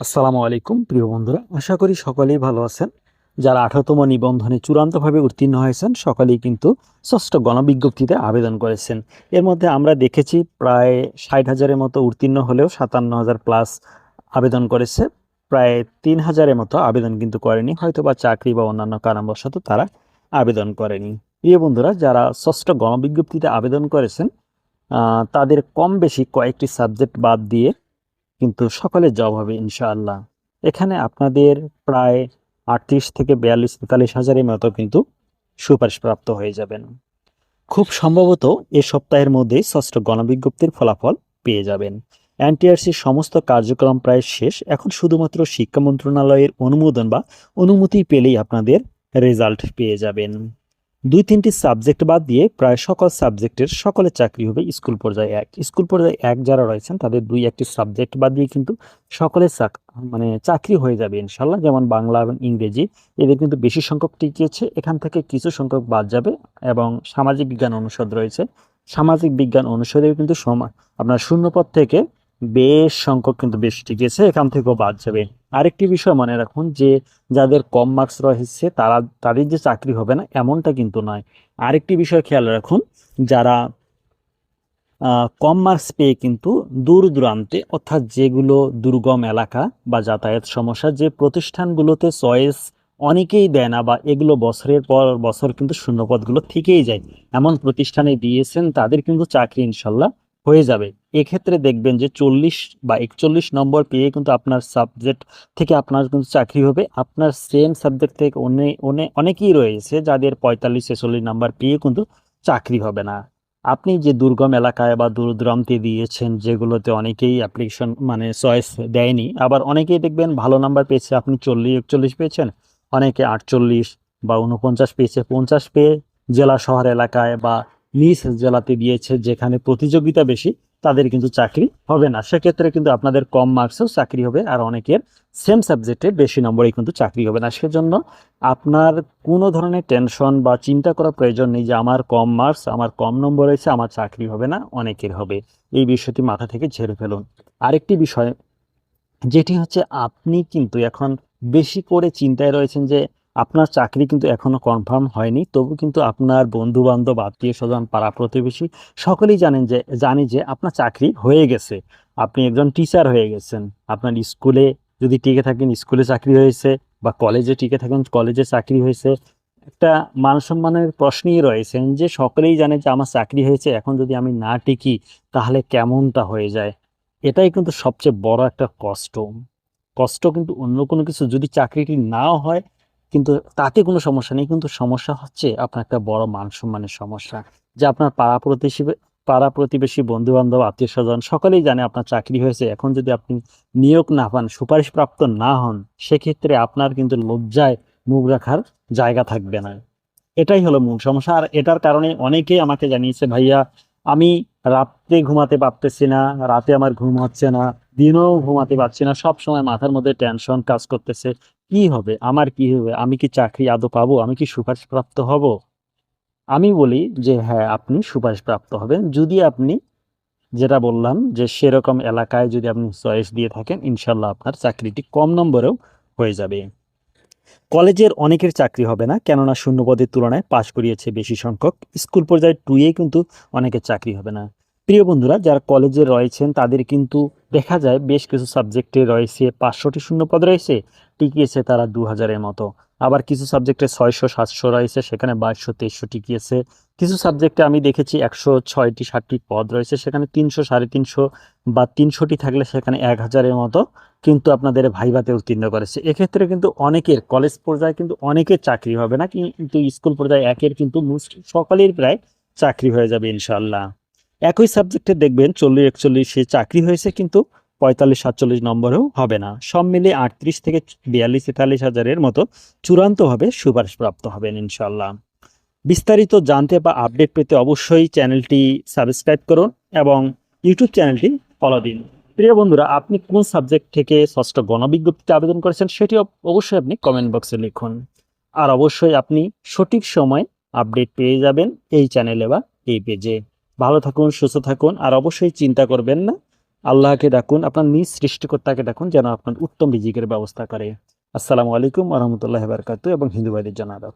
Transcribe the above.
আসসালামু আলাইকুম, প্রিয় বন্ধুরা। আশা করি সকলেই ভালো আছেন। যারা আঠারোতম নিবন্ধনে চূড়ান্তভাবে উত্তীর্ণ হয়েছেন, সকলেই কিন্তু ষষ্ঠ গণবিজ্ঞপ্তিতে আবেদন করেছেন। এর মধ্যে আমরা দেখেছি প্রায় ষাট হাজারের মতো উত্তীর্ণ হলেও সাতান্ন হাজার প্লাস আবেদন করেছে। প্রায় তিন হাজারের মতো আবেদন কিন্তু করেনি হয়তো বা চাকরি বা অন্যান্য কারণবশত তারা আবেদন করেনি। প্রিয় বন্ধুরা, যারা ষষ্ঠ গণবিজ্ঞপ্তিতে আবেদন করেছেন তাদের কম বেশি কয়েকটি সাবজেক্ট বাদ দিয়ে কিন্তু সকলে জব হবে ইনশাআল্লাহ। এখানে আপনাদের প্রায় আটত্রিশ থেকে বিয়াল্লিশ, তেতাল্লিশ হাজারের মতো কিন্তু সুপারিশপ্রাপ্ত হয়ে যাবেন। খুব সম্ভবত এ সপ্তাহের মধ্যেই ষষ্ঠ গণবিজ্ঞপ্তির ফলাফল পেয়ে যাবেন। এনটিআরসির সমস্ত কার্যক্রম প্রায় শেষ। এখন শুধুমাত্র শিক্ষা মন্ত্রণালয়ের অনুমোদন বা অনুমতি পেলেই আপনাদের রেজাল্ট পেয়ে যাবেন। দুই তিনটি সাবজেক্ট বাদ দিয়ে প্রায় সকল সাবজেক্টের সকলের চাকরি হবে স্কুল পর্যায়ে এক। স্কুল পর্যায়ে এক যারা রয়েছেন, তাদের দুই একটি সাবজেক্ট বাদ দিয়ে কিন্তু সকলের চাক- মানে চাকরি হয়ে যাবে ইনশাল্লাহ যেমন বাংলা এবং ইংরেজি, এদের কিন্তু বেশি সংখ্যক টিকিয়েছে। এখান থেকে কিছু সংখ্যক বাদ যাবে এবং সামাজিক বিজ্ঞান অনুষদ রয়েছে। সামাজিক বিজ্ঞান অনুষদেও কিন্তু সমান, আপনার শূন্যপদ থেকে বেশ সংখ্যক কিন্তু বেশি টিকেছে এখান থেকেও বাদ যাবে। আরেকটি বিষয় মনে রাখুন যে, যাদের কম মার্কস রয়েছে, তারা, তাদের যে চাকরি হবে না, এমনটা কিন্তু নয়। আরেকটি বিষয় খেয়াল রাখুন, যারা কম মার্কস পেয়ে কিন্তু দূর দূরান্তে, অর্থাৎ যেগুলো দুর্গম এলাকা বা যাতায়াত সমস্যা, যে প্রতিষ্ঠানগুলোতে চয়েস অনেকেই দেয় না বা এগুলো বছরের পর বছর কিন্তু শূন্যপদগুলো থেকেই যায়। এমন প্রতিষ্ঠানে দিয়েছেন, তাদের কিন্তু চাকরি ইনশাল্লাহ হয়ে যাবে। এক্ষেত্রে দেখবেন যে চল্লিশ বা একচল্লিশ নম্বর পেয়ে কিন্তু আপনার সাবজেক্ট থেকে আপনার কিন্তু চাকরি হবে। আপনার সেম সাবজেক্ট থেকে অনেক অনেক অনেকেই রয়েছে যাদের পঁয়তাল্লিশ, ছেচল্লিশ নাম্বার পেয়ে কিন্তু চাকরি হবে না। আপনি যে দুর্গম এলাকায় বা দূর দূরান্তে দিয়েছেন, যেগুলোতে অনেকেই অ্যাপ্লিকেশন মানে চয়েস দেয়নি, আবার অনেকেই দেখবেন ভালো নাম্বার পেয়েছে, আপনি চল্লিশ, একচল্লিশ পেয়েছেন, অনেকে আটচল্লিশ বা উনপঞ্চাশ পেয়েছে, পঞ্চাশ পেয়ে জেলা, শহর, এলাকায় বা নিজ জেলাতে দিয়েছে, যেখানে প্রতিযোগিতা বেশি, তাদের কিন্তু চাকরি হবে না। সেক্ষেত্রে কিন্তু আপনাদের কম মার্কসেও চাকরি হবে আর অনেকের সেম সাবজেক্টে বেশি নম্বরেই কিন্তু চাকরি হবে না। সেজন্য আপনার কোনো ধরনের টেনশন বা চিন্তা করার প্রয়োজন নেই যে আমার কম মার্কস আমার কম নম্বর হয়েছে আমার চাকরি হবে না, অনেকের হবে। এই বিষয়টি মাথা থেকে ঝেড়ে ফেলুন। আরেকটি বিষয়, যেটি হচ্ছে আপনি কিন্তু এখন বেশি করে চিন্তায় রয়েছেন যে আপনার চাকরি কিন্তু এখনও কনফার্ম হয়নি, তবু কিন্তু আপনার বন্ধু বান্ধব আত্মীয় স্বজন পাড়া প্রতিবেশী সকলেই জানেন যে, জানি যে আপনার চাকরি হয়ে গেছে। আপনি একজন টিচার হয়ে গেছেন। আপনার স্কুলে যদি টিকে থাকেন, স্কুলে চাকরি হয়েছে বা কলেজে টিকে থাকেন কলেজে চাকরি হয়েছে, একটা মান সম্মানের প্রশ্নই রয়েছেন যে, সকলেই জানে যে, আমার চাকরি হয়েছে, এখন যদি আমি না টিকি, তাহলে কেমনটা হয়ে যায়? এটাই কিন্তু সবচেয়ে বড় একটা কষ্ট। কষ্ট কিন্তু অন্য কোনো কিছু যদি চাকরিটি নাও হয় কিন্তু তাতে কোনো সমস্যা নেই। কিন্তু সমস্যা হচ্ছে আপনার একটা বড় মান সম্মানের সমস্যা। যে আপনার পাড়া প্রতিবেশী পাড়া প্রতিবেশী বন্ধু বান্ধব আত্মীয় স্বজন সকলেই জানে আপনার চাকরি হয়েছে। এখন যদি আপনি নিয়োগ না পান, সুপারিশপ্রাপ্ত না হন, সেক্ষেত্রে আপনার কিন্তু লজ্জায় মুখ রাখার জায়গা থাকবে না। এটাই হলো মূল সমস্যা। আর এটার কারণে অনেকেই আমাকে জানিয়েছে, ভাইয়া, আমি রাতে ঘুমাতে পারতেছি না, রাতে আমার ঘুম হচ্ছে না। দিনেও ঘুমাতে পারছি না সব সময় মাথার মধ্যে টেনশন কাজ করতেছে। কি হবে? আমার কি হবে? আমি কি চাকরি আদৌ পাবো? আমি কি সুপারিশপ্রাপ্ত হব? আমি বলি যে হ্যাঁ আপনি সুপারিশপ্রাপ্ত হবেন। যদি আপনি, যেটা বললাম যে, সেরকম এলাকায় যদি আপনি চয়েস দিয়ে থাকেন, ইনশাল্লাহ আপনার চাকরিটি কম নম্বরেও হয়ে যাবে। কলেজের অনেকের চাকরি হবে না, কেননা শূন্যপদের তুলনায় পাশ করিয়েছে বেশি সংখ্যক। স্কুল পর্যায়ে টুয়ে কিন্তু অনেকের চাকরি হবে না। প্রিয় বন্ধুরা, যারা কলেজে রয়েছেন, তাদের কিন্তু দেখা যায় বেশ কিছু সাবজেক্টে রয়েছে পাঁচশোটি শূন্যপদ রয়েছে টিকিয়েছে তারা দু হাজারের মতো। আবার কিছু সাবজেক্টে ছয়শো, সাতশো রয়েছে, সেখানে বাইশশো তেইশশো টিকিয়েছে কিছু সাবজেক্টে আমি দেখেছি একশো ছয়টি ষাটটি পদ রয়েছে, সেখানে তিনশো, সাড়ে তিনশো বা তিনশোটি থাকলে সেখানে এক হাজারের মতো কিন্তু আপনাদের ভাইভাতে উত্তীর্ণ করেছে। এক্ষেত্রে কিন্তু অনেকের কলেজ পর্যায়ে কিন্তু অনেকের চাকরি হবে না, কিন্তু স্কুল পর্যায়ে একের কিন্তু সকলের প্রায় চাকরি হয়ে যাবে ইনশাল্লাহ একই সাবজেক্টে দেখবেন চল্লিশ, একচল্লিশে চাকরি হয়েছে কিন্তু পঁয়তাল্লিশ, সাতচল্লিশ নম্বরেও হবে না। সব মিলিয়ে আটত্রিশ থেকে বিয়াল্লিশ, তেতাল্লিশ হাজারের মতো চূড়ান্তভাবে সুপারিশপ্রাপ্ত হবেন ইনশাল্লাহ বিস্তারিত জানতে বা আপডেট পেতে অবশ্যই চ্যানেলটি সাবস্ক্রাইব করুন এবং ইউটিউব চ্যানেলটি ফলো দিন। প্রিয় বন্ধুরা, আপনি কোন সাবজেক্ট থেকে ষষ্ঠ গণবিজ্ঞপ্তিতে আবেদন করেছেন সেটি অবশ্যই আপনি কমেন্ট বক্সে লিখুন। আর অবশ্যই আপনি সঠিক সময় আপডেট পেয়ে যাবেন এই চ্যানেলে বা এই পেজে ভালো থাকুন, সুস্থ থাকুন, আর অবশ্যই চিন্তা করবেন না। আল্লাহকে ডাকুন, আপনার নিজ সৃষ্টিকর্তাকে ডাকুন যেন আপনার উত্তম রিজিকের ব্যবস্থা করে। আসসালামু আলাইকুম আহমতুল্লাহ বারকাতু এবং হিন্দুবাদের জানাদাব